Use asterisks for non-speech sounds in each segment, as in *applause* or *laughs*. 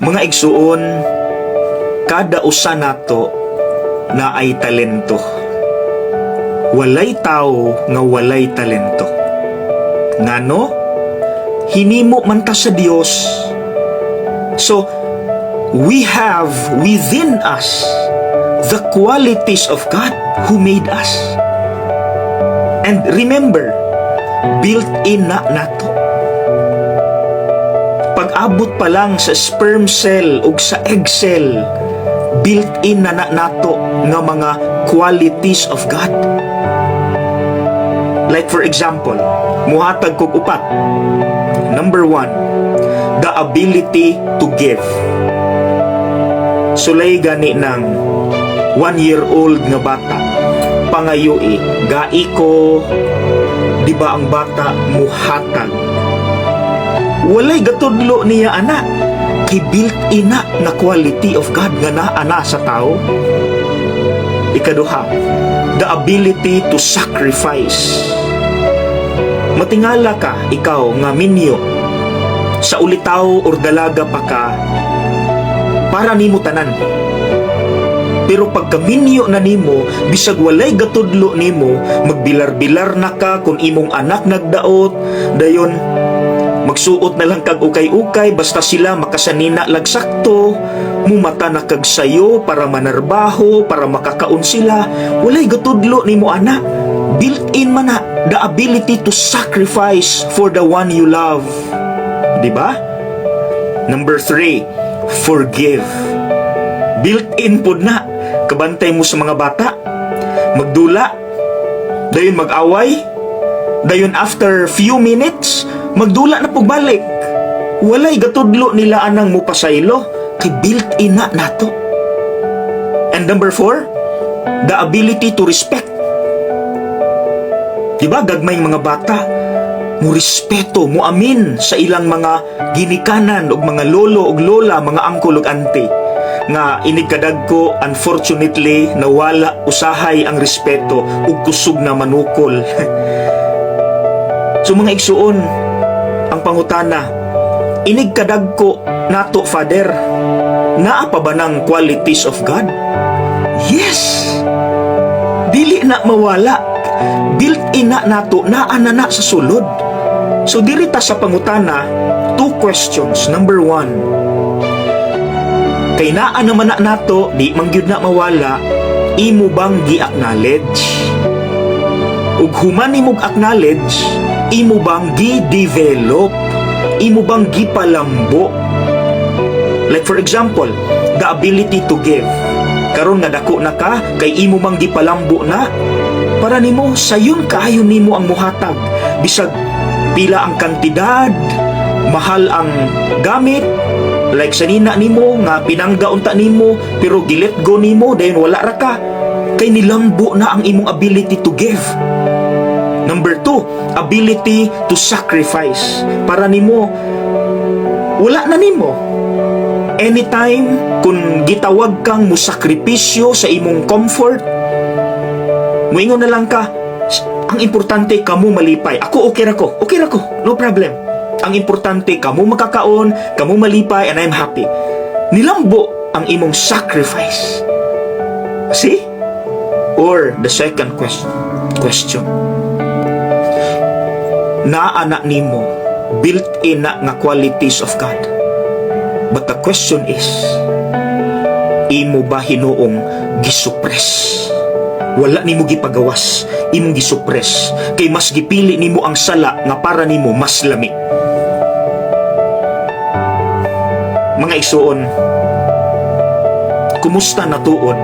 Mga igsuon, kada usa nato na ay talento. Walay tao nga walay talento. Ngano? Hinimo man ta sa Dios. So, we have within us the qualities of God who made us. And remember, built in na nato. Pag-abot pa lang sa sperm cell o sa egg cell, built-in na na nato nga mga qualities of God. Like for example, muhatag kog upat. Number one, the ability to give. Sulay gani ng one-year-old nga bata. Pangayui, gai ko, di ba ang bata muhatag walay gatudlo niya ana. Kay built ina na quality of God nga naa ana sa tao. Ikaduha the ability to sacrifice. Matingala ka ikaw nga minyo. Sa ulitaw or dalaga pa ka para nimo tanan. Pero pagka minyo na nimo bisag walay gatudlo nimo magbilar-bilar na ka kung imong anak nagdaot. Dayon Magsuot na lang kag ukay-ukay basta sila makasanina lagsakto. Mumata na kag sayo para manarbaho, para makakaon sila. Walay gatudlo ni mo ana. Built-in man na the ability to sacrifice for the one you love. Di ba? Number three, forgive. Built-in pod na. Kabantay mo sa mga bata. Magdula. Dayon mag-away. Dayon after few minutes, magdula na pagbalik. Walay gatudlo nila anang mupasaylo kay built-in na nato. And number four, the ability to respect. Diba gagmay mga bata, mo respeto, mo amin sa ilang mga ginikanan og mga lolo og lola, mga angkol ug auntie nga inigkadag ko unfortunately nawala usahay ang respeto ug kusog na manukol *laughs* so mga igsuon ang pangutana inig kadagko nato father. Naa pa ba ng qualities of God? Yes! Dili na mawala. Built in na nato naa na na sa sulod. So diri ta sa pangutana two questions. Number one kay naa naman na nato di man gyud na mawala imo bang gi-acknowledge? Ug human imong acknowledge imo bang gi-develop? Imo bang gipalambo? Like for example the ability to give. Karon nga dako na ka kay imo bang gipalambo na? Para nimo sayon kaayo nimo ang muhatag. Bisag pila ang kantidad mahal ang gamit. Like sa nina nimo nga pinangga unta nimo pero gilet go nimo dayon wala ra ka. Kay nilambo na ang imong ability to give Number two, ability to sacrifice. Para nimo, wala na nimo. Anytime, kung gitawag kang musakripisyo sa imong comfort, muingon na lang ka, ang importante kamo malipay. Ako okay ra ko. Okay ra ko. No problem. Ang importante kamo makakaon, kamo malipay, and I'm happy. Nilambo ang imong sacrifice. See? Or the second question. Question naa na nimo built-in na nga qualities of God. But the question is, imo ba hinuong gisupres? Wala nimo gipagawas, imong gisupres. Kay mas gipili nimo ang sala nga para nimo mas lami. Mga isuon, kumusta natuod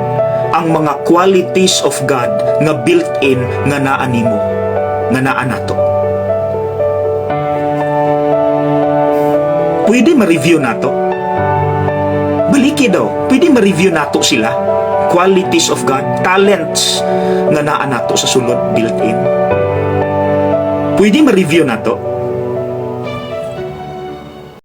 ang mga qualities of God nga built-in nga naa nimo, nga naa nato? Pwede ma-review nato. Baliki daw, pwede ma-review nato sila. Qualities of God, talents nga naa nato sa sulod built-in. Pwede ma-review nato.